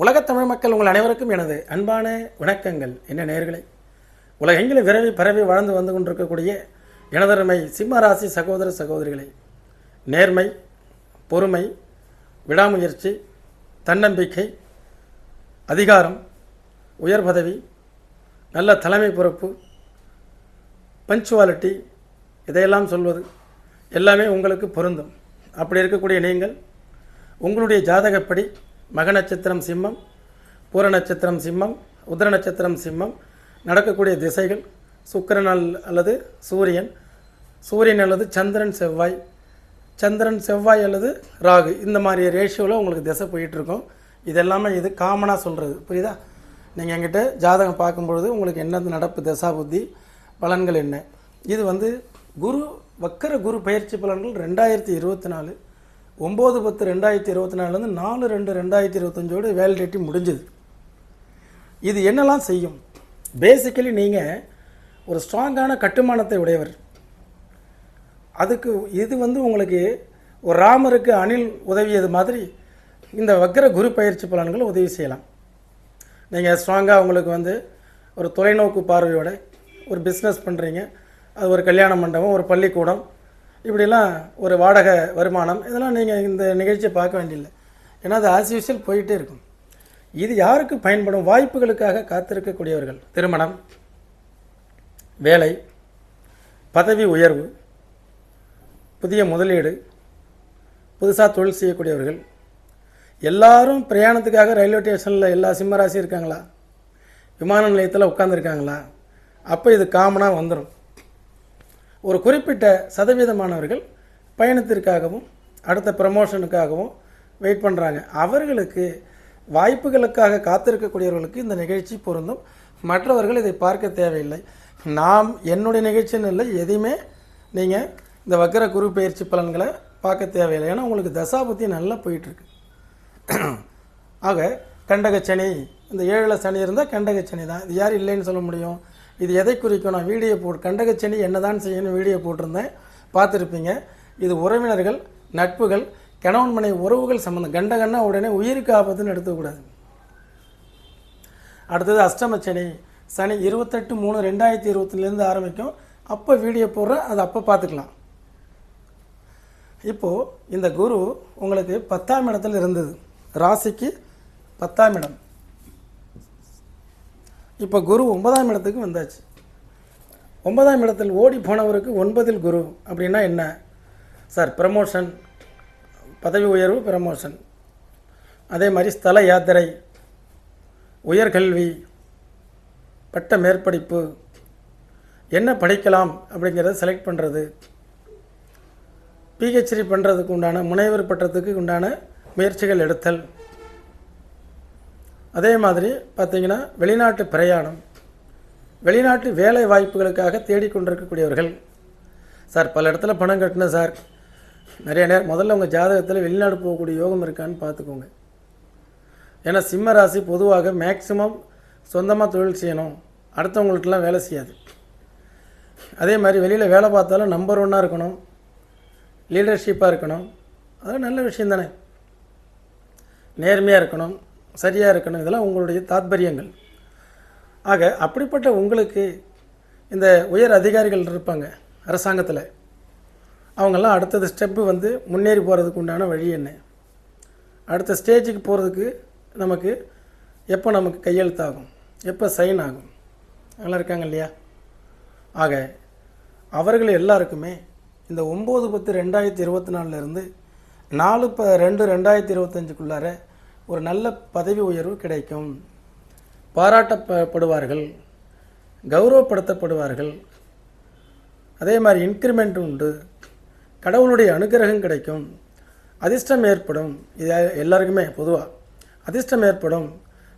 உலகத் தமிழ் மக்கள் உங்கள் அனைவருக்கும் எனது அன்பான வணக்கங்கள். என்ன நேர்களை உலகெங்கிலும் விரவி பரவி வாழ்ந்து வந்து கொண்டிருக்கக்கூடிய எனதருமை சிம்ம ராசி சகோதர சகோதரிகளை நேர்மை பொறுமை விடாமுயற்சி தன்னம்பிக்கை அதிகாரம் உயர் பதவி நல்ல தலைமை பொறுப்பு பஞ்சுவாலிட்டி இதையெல்லாம் சொல்வது எல்லாமே உங்களுக்கு பொருந்தும். அப்படி இருக்கக்கூடிய நீங்கள் உங்களுடைய ஜாதகப்படி மக நட்சத்திரம் சிம்மம் பூர நட்சத்திரம் சிம்மம் உத்திர நட்சத்திரம் சிம்மம் நடக்கக்கூடிய திசைகள். சுக்கரன் அல்- அல்லது சூரியன் சூரியன் அல்லது சந்திரன் செவ்வாய். சந்திரன் செவ்வாய் அல்லது ராகு. இந்த மாதிரி ரேஷியோவில் உங்களுக்கு திசை போயிட்டுருக்கோம் இதெல்லாமே இது காமனாக சொல்கிறது புரியுதா? நீங்கள் என்கிட்ட ஜாதகம் பார்க்கும்பொழுது உங்களுக்கு என்ன நடப்பு தசா புத்தி பலன்கள் என்ன? இது வந்து குரு வக்கர குரு பயிற்சி பலன்கள் ரெண்டாயிரத்தி இருபத்தி நாலு. ஒம்பது பத்து ரெண்டாயிரத்தி இருபத்தி நாலுலேருந்து நாலு ரெண்டு ரெண்டாயிரத்தி இருபத்தஞ்சோடு வேலிடேட்டி முடிஞ்சுது. இது என்னெல்லாம் செய்யும்? பேசிக்கலி நீங்கள் ஒரு ஸ்ட்ராங்கான கட்டுமானத்தை உடையவர். அதுக்கு இது வந்து உங்களுக்கு ஒரு ராமருக்கு அணில் உதவியது மாதிரி இந்த வக்கர குரு பயிற்சி பலன்கள் உதவி செய்யலாம். நீங்கள் ஸ்ட்ராங்காக உங்களுக்கு வந்து ஒரு தொலைநோக்கு பார்வையோட ஒரு பிஸ்னஸ் பண்ணுறீங்க அது ஒரு கல்யாண மண்டபம் ஒரு பள்ளிக்கூடம் இப்படிலாம் ஒரு வாடகை வருமானம் இதெல்லாம் நீங்கள் இந்த நிகழ்ச்சியை பார்க்க வேண்டியில்லை ஏன்னா அது ஆஸ் யூஸ்வல் போயிட்டே இருக்கும். இது யாருக்கு பயன்படும்? வாய்ப்புகளுக்காக காத்திருக்கக்கூடியவர்கள். திருமணம் வேலை பதவி உயர்வு புதிய முதலீடு புதுசாக தொழில் செய்யக்கூடியவர்கள். எல்லாரும் பிரயாணத்துக்காக ரயில்வே ஸ்டேஷனில் எல்லா சிம்மராசி இருக்காங்களா? விமான நிலையத்தில் உட்காந்துருக்காங்களா அப்போ இது காமனாக வந்துடும் ஒரு குறிப்பிட்ட சதவீதமானவர்கள் பயணத்திற்காகவும் அடுத்த ப்ரமோஷனுக்காகவும் வெயிட் பண்ணுறாங்க அவர்களுக்கு வாய்ப்புகளுக்காக காத்திருக்கக்கூடியவர்களுக்கு இந்த நிகழ்ச்சி பொருந்தும். மற்றவர்கள் இதை பார்க்க தேவையில்லை. நாம் என்னுடைய நிகழ்ச்சின்னு இல்லை எதையுமே நீங்கள் இந்த வக்கர குரு பயிற்சி பலன்களை பார்க்க தேவையில்லை. ஏன்னா உங்களுக்கு தசாபத்தி நல்லா போயிட்டுருக்கு. ஆக கண்டகச்சனி இந்த ஏழில் சனி இருந்தால் கண்டகச்சனி தான். இது யார் இல்லைன்னு சொல்ல முடியும்? இது எதை குறிக்கும்? நான் வீடியோ போட்டு கண்டகச்சனி என்னதான் செய்யணும் வீடியோ போட்டிருந்தேன். பார்த்துருப்பீங்க. இது உறவினர்கள் நட்புகள் கணவன் மனை உறவுகள் சம்மந்தம் கண்டகன்னா உடனே உயிருக்கு ஆபத்துன்னு எடுத்துக்கூடாது அடுத்தது அஷ்டமச்சனி சனி. இருபத்தெட்டு மூணு ரெண்டாயிரத்தி இருபத்திலேருந்து ஆரம்பிக்கும். அப்போ வீடியோ போடுறேன் அதை அப்போ பார்த்துக்கலாம். இப்போது இந்த குரு உங்களுக்கு பத்தாம் இடத்துல இருந்தது. ராசிக்கு பத்தாம் இடம். இப்போ குரு ஒன்பதாம் இடத்துக்கு வந்தாச்சு. ஒன்பதாம் இடத்தில் ஓடி போனவருக்கு ஒன்பதில் குரு அப்படின்னா என்ன? சார் ப்ரமோஷன் பதவி உயர்வு ப்ரமோஷன் அதே மாதிரி ஸ்தல யாத்திரை உயர்கல்வி பட்ட மேற்படிப்பு. என்ன படிக்கலாம் அப்படிங்கிறத செலக்ட் பண்ணுறது பிஹெச்டி பண்ணுறதுக்கு உண்டான முனைவர் பட்டத்துக்கு உண்டான முயற்சிகள் எடுத்தல். அதே மாதிரி பார்த்தீங்கன்னா வெளிநாட்டு பிரயாணம். வெளிநாட்டு வேலை வாய்ப்புகளுக்காக தேடிக்கொண்டிருக்கக்கூடியவர்கள் சார் பல இடத்துல பணம் கட்டினேன் சார். நிறைய நேரம் முதல்ல உங்கள் ஜாதகத்தில் வெளிநாடு போகக்கூடிய யோகம் இருக்கான்னு பார்த்துக்கோங்க. ஏன்னா சிம்ம ராசி பொதுவாக மேக்சிமம் சொந்தமாக தொழில் செய்யணும். அடுத்தவங்கள்ட்டலாம் வேலை செய்யாது. அதே மாதிரி வெளியில் வேலை பார்த்தாலும் நம்பர் ஒன்னாக இருக்கணும். லீடர்ஷிப்பாக இருக்கணும். அதெல்லாம் நல்ல விஷயம் தானே. நேர்மையாக இருக்கணும். சரியாக இருக்கணும். இதெல்லாம் உங்களுடைய தாத்பரியங்கள். ஆக அப்படிப்பட்ட உங்களுக்கு இந்த உயர் அதிகாரிகள் இருப்பாங்க அரசாங்கத்தில். அவங்கெல்லாம் அடுத்தது ஸ்டெப்பு வந்து முன்னேறி போகிறதுக்கு உண்டான வழி என்ன? அடுத்த ஸ்டேஜுக்கு போகிறதுக்கு நமக்கு எப்போ நமக்கு கையெழுத்தாகும்? எப்போ சைன் ஆகும்? அதெல்லாம் இருக்காங்க இல்லையா? ஆக அவர்கள் எல்லாருக்குமே இந்த ஒம்பது பத்து ரெண்டாயிரத்தி இருபத்தி நாலுலேருந்து நாலு ப ரெண்டு ரெண்டாயிரத்தி இருபத்தஞ்சுக்குள்ளார ஒரு நல்ல பதவி உயர்வு கிடைக்கும். பாராட்டப்படுவார்கள். கௌரவப்படுத்தப்படுவார்கள். அதே மாதிரி இன்க்ரிமெண்ட் உண்டு. கடவுளுடைய அனுகிரகம் கிடைக்கும். அதிர்ஷ்டம் ஏற்படும். இது எல்லாருக்குமே பொதுவாக அதிர்ஷ்டம் ஏற்படும்.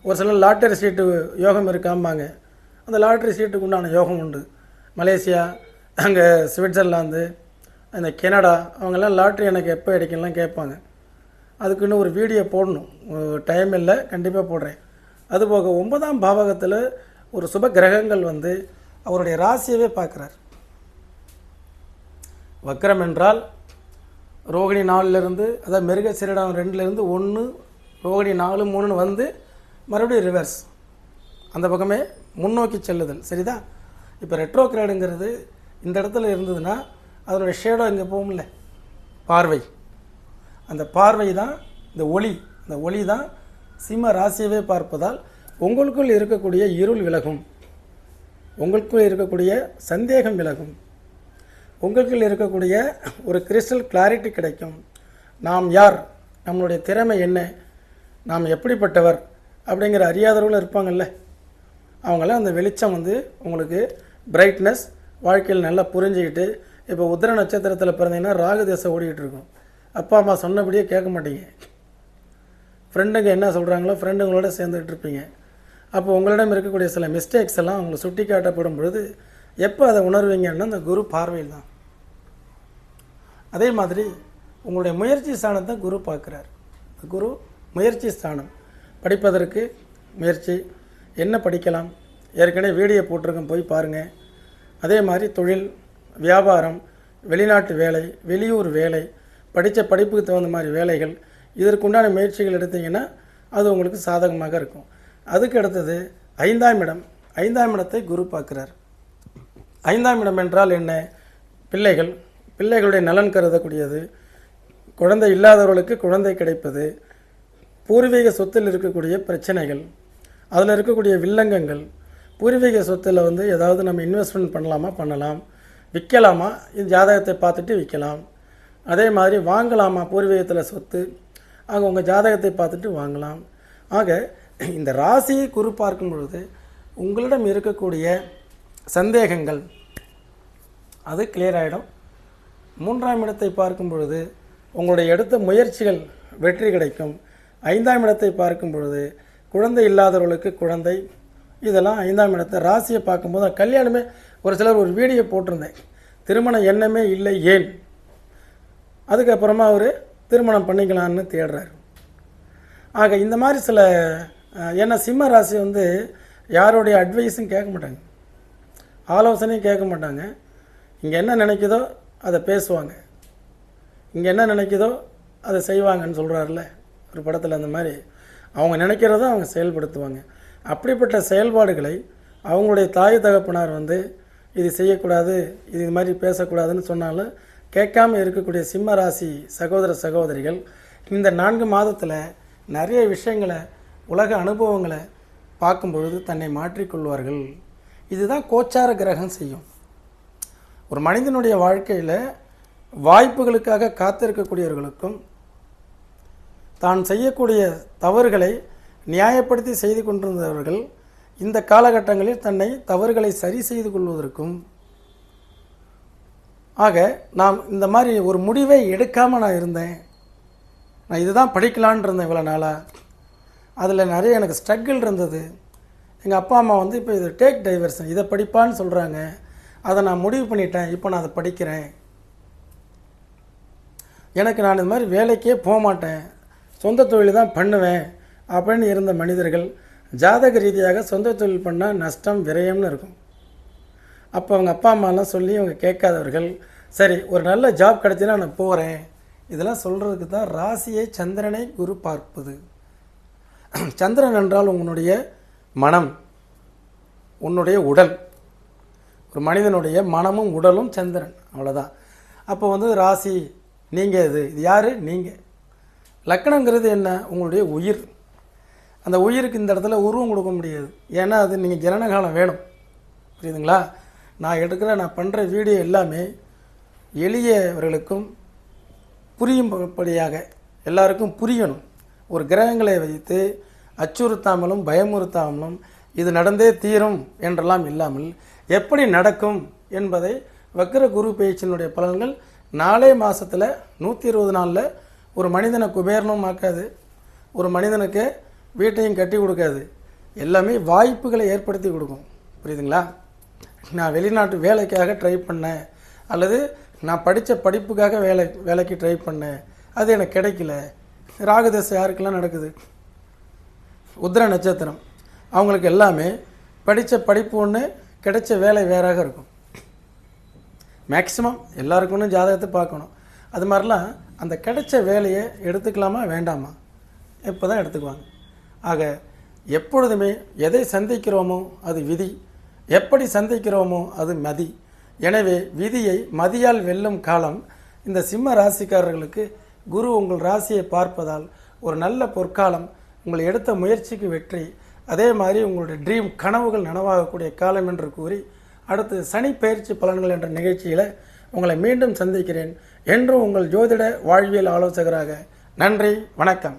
ஒரு சில லாட்டரி சீட்டு யோகம் இருக்காம்பாங்க. அந்த லாட்டரி சீட்டுக்கு உண்டான யோகம் உண்டு. மலேசியா அங்கே சுவிட்சர்லாந்து அந்த கனடா அவங்கெல்லாம் லாட்ரி எனக்கு எப்போ அடிக்கலாம் கேட்பாங்க. அதுக்குன்னு ஒரு வீடியோ போடணும். டைம் இல்லை கண்டிப்பாக போடுறேன். அதுபோக ஒன்பதாம் பாவகத்தில் ஒரு சுப கிரகங்கள் வந்து அவருடைய ராசியவே பார்க்குறார். வக்ரம் என்றால் ரோகிணி நாலுலேருந்து அதாவது மிருக சிறிடம் ரெண்டுலேருந்து ஒன்று ரோகிணி நாலு மூணுன்னு வந்து மறுபடியும் ரிவர்ஸ் அந்த பக்கமே முன்னோக்கி செல்லுதல் சரிதா? இப்போ ரெட்ரோ கிரேடுங்கிறது இந்த இடத்துல இருந்ததுன்னா அதனுடைய ஷேடோ இங்கே போகும்ல? பார்வை. அந்த பார்வை தான் இந்த ஒளி இந்த ஒளி தான் சிம்ம ராசியவே பார்ப்பதால் உங்களுக்குள் இருக்கக்கூடிய இருள் விலகும். உங்களுக்குள் இருக்கக்கூடிய சந்தேகம் விலகும். உங்களுக்குள் இருக்கக்கூடிய ஒரு கிறிஸ்டல் கிளாரிட்டி கிடைக்கும். நாம் யார்? நம்மளுடைய திறமை என்ன? நாம் எப்படிப்பட்டவர்? அப்படிங்கிற அறியாதவர்கள் இருப்பாங்கல்ல. அவங்களாம் அந்த வெளிச்சம் வந்து உங்களுக்கு பிரைட்னஸ் வாழ்க்கையில் நல்லா புரிஞ்சுக்கிட்டு இப்போ உத்திர நட்சத்திரத்தில் பிறந்தீங்கன்னா ராகு தேசம் ஓடிக்கிட்டு இருக்கும். அப்பா அம்மா சொன்னபடியே கேட்க மாட்டீங்க. ஃப்ரெண்டுங்க என்ன சொல்கிறாங்களோ ஃப்ரெண்டுங்களோட சேர்ந்துக்கிட்டு இருப்பீங்க அப்போ உங்களிடம் இருக்கக்கூடிய சில மிஸ்டேக்ஸ் எல்லாம் அவங்களை சுட்டி காட்டப்படும் பொழுது எப்போ அதை உணர்வீங்கன்னா அந்த குரு பார்வையில் தான். அதே மாதிரி உங்களுடைய முயற்சி ஸ்தானத்தை குரு பார்க்குறார். குரு முயற்சி ஸ்தானம். படிப்பதற்கு முயற்சி. என்ன படிக்கலாம்? ஏற்கனவே வீடியோ போட்டிருக்கோம் போய் பாருங்கள் அதே மாதிரி தொழில் வியாபாரம் வெளிநாட்டு வேலை வெளியூர் வேலை படித்த படிப்புக்கு தகுந்த மாதிரி வேலைகள் இதற்குண்டான முயற்சிகள் எடுத்தீங்கன்னா அது உங்களுக்கு சாதகமாக இருக்கும். அதுக்கு அடுத்தது ஐந்தாம் இடம். ஐந்தாம் இடத்தை குரு பார்க்குறார். ஐந்தாம் இடம் என்றால் என்ன? பிள்ளைகள். பிள்ளைகளுடைய நலன் கருதக்கூடியது. குழந்தை இல்லாதவர்களுக்கு குழந்தை கிடைப்பது. பூர்வீக சொத்தில் இருக்கக்கூடிய பிரச்சனைகள். அதில் இருக்கக்கூடிய வில்லங்கங்கள். பூர்வீக சொத்தில் வந்து ஏதாவது நம்ம இன்வெஸ்ட்மெண்ட் பண்ணலாமா? பண்ணலாம். விற்கலாமா? இந்த ஜாதகத்தை பார்த்துட்டு விற்கலாம். அதே மாதிரி வாங்கலாமா பூர்வீகத்தில் சொத்து ஆக உங்கள் ஜாதகத்தை பார்த்துட்டு வாங்கலாம். ஆக இந்த ராசியை குறு பார்க்கும் பொழுது உங்களிடம் இருக்கக்கூடிய சந்தேகங்கள் அது கிளியர் ஆகிடும் மூன்றாம் இடத்தை பார்க்கும் பொழுது உங்களுடைய எடுத்த முயற்சிகள் வெற்றி கிடைக்கும். ஐந்தாம் இடத்தை பார்க்கும் பொழுது குழந்தை இல்லாதவர்களுக்கு குழந்தை இதெல்லாம் ஐந்தாம் இடத்தை ராசியை பார்க்கும்போது கல்யாணமே ஒரு சிலர் ஒரு வீடியோ போட்டிருந்தேன். திருமண எண்ணமே இல்லை ஏன்? அதுக்கப்புறமா அவர் திருமணம் பண்ணிக்கலான்னு தேடுறாரு. ஆக இந்த மாதிரி சில ஏன்னா சிம்ம ராசி வந்து யாருடைய அட்வைஸும் கேட்க மாட்டாங்க. ஆலோசனையும் கேட்க மாட்டாங்க. இங்கே என்ன நினைக்குதோ அதை பேசுவாங்க. இங்கே என்ன நினைக்குதோ அதை செய்வாங்கன்னு சொல்கிறாருல ஒரு படத்தில் அந்த மாதிரி. அவங்க நினைக்கிறத அவங்க செயல்படுத்துவாங்க. அப்படிப்பட்ட செயல்பாடுகளை அவங்களுடைய தாய் தகப்பனார் வந்து இது செய்யக்கூடாது இது இது மாதிரி பேசக்கூடாதுன்னு சொன்னாலும் கேட்காம இருக்கக்கூடிய சிம்ம ராசி சகோதர சகோதரிகள் இந்த நான்கு மாதத்தில் நிறைய விஷயங்களை உலக அனுபவங்களை பார்க்கும் பொழுது தன்னை மாற்றிக்கொள்வார்கள் இதுதான் கோச்சார கிரகம் செய்யும். ஒரு மனிதனுடைய வாழ்க்கையில் வாய்ப்புகளுக்காக காத்திருக்கக்கூடியவர்களுக்கும் தான் செய்யக்கூடிய தவறுகளை நியாயப்படுத்தி செய்து கொண்டிருந்தவர்கள் இந்த காலகட்டங்களில் தன்னை தவறுகளை சரி செய்து கொள்வதற்கும் ஆக நாம் இந்த மாதிரி ஒரு முடிவை எடுக்காமல் நான் இருந்தேன். நான் இதுதான் படிக்கலான் இருந்தேன் இவ்வளோ நாளாக அதில் நிறைய எனக்கு ஸ்ட்ரகிள் இருந்தது. எங்கள் அப்பா அம்மா வந்து இப்போ இது டேக் டைவர்ஷன் இதை படிப்பான்னு சொல்கிறாங்க அதை நான் முடிவு பண்ணிட்டேன். இப்போ நான் அதை படிக்கிறேன். எனக்கு நான் இந்த மாதிரி வேலைக்கே போக மாட்டேன். சொந்த தொழில் தான் பண்ணுவேன் அப்படின்னு இருந்த மனிதர்கள் ஜாதக ரீதியாக சொந்த தொழில் பண்ணால் நஷ்டம் விரயம்னு இருக்கும். அப்போ அவங்க அப்பா அம்மாலாம் சொல்லி அவங்க கேட்காதவர்கள் சரி ஒரு நல்ல ஜாப் கிடச்சினா நான் போகிறேன் இதெல்லாம் சொல்கிறதுக்கு தான் ராசியை சந்திரனை குரு பார்ப்பது. சந்திரன் என்றால் உங்களுடைய மனம் உன்னுடைய உடல். ஒரு மனிதனுடைய மனமும் உடலும் சந்திரன் அவ்வளோதான் அப்போ வந்து ராசி நீங்கள் இது இது யார்? நீங்கள் லக்கணங்கிறது என்ன? உங்களுடைய உயிர். அந்த உயிருக்கு இந்த இடத்துல உருவம் கொடுக்க முடியாது. ஏன்னா அது நீங்கள் ஜனனகாலம் வேணும். புரியுதுங்களா? நான் எடுக்கிற நான் பண்ணுற வீடியோ எல்லாமே எளியவர்களுக்கும் புரியும்படியாக எல்லாருக்கும் புரியணும். ஒரு கிரகங்களை வைத்து அச்சுறுத்தாமலும் பயமுறுத்தாமலும் இது நடந்தே தீரும் என்றெல்லாம் இல்லாமல் எப்படி நடக்கும் என்பதை வக்ர குரு பேச்சினுடைய பலன்கள் நாலே மாதத்தில் நூற்றி இருபது நாளில் ஒரு மனிதனை குபேரனும் ஆக்காது ஒரு மனிதனுக்கு வீட்டையும் கட்டி கொடுக்காது. எல்லாமே வாய்ப்புகளை ஏற்படுத்தி கொடுக்கும். புரியுதுங்களா? நான் வெளிநாட்டு வேலைக்காக ட்ரை பண்ணேன். அல்லது நான் படித்த படிப்புக்காக வேலை வேலைக்கு ட்ரை பண்ணேன். அது எனக்கு கிடைக்கல. ராகுதசை யாருக்கெல்லாம் நடக்குது? உத்திர நட்சத்திரம். அவங்களுக்கு எல்லாமே படித்த படிப்பு ஒன்று கிடைச்ச வேலை வேறாக இருக்கும். மேக்ஸிமம் எல்லாருக்கும் ஜாதகத்தை பார்க்கணும். அது மாதிரிலாம் அந்த கிடைச்ச வேலையை எடுத்துக்கலாமா வேண்டாமா? இப்போ தான் எடுத்துக்குவாங்க. ஆக எப்பொழுதுமே எதை சந்திக்கிறோமோ அது விதி. எப்படி சந்திக்கிறோமோ அது மதி. எனவே விதியை மதியால் வெல்லும் காலம் இந்த சிம்ம ராசிக்காரர்களுக்கு குரு உங்கள் ராசியை பார்ப்பதால் ஒரு நல்ல பொற்காலம் உங்களை எடுத்த முயற்சிக்கு வெற்றி அதே மாதிரி உங்களுடைய ட்ரீம் கனவுகள் நனவாகக்கூடிய காலம் என்று கூறி அடுத்து சனி பயிற்சி பலன்கள் என்ற நிகழ்ச்சியில் உங்களை மீண்டும் சந்திக்கிறேன். என்றும் உங்கள் ஜோதிட வாழ்வியல் ஆலோசகராக நன்றி வணக்கம்.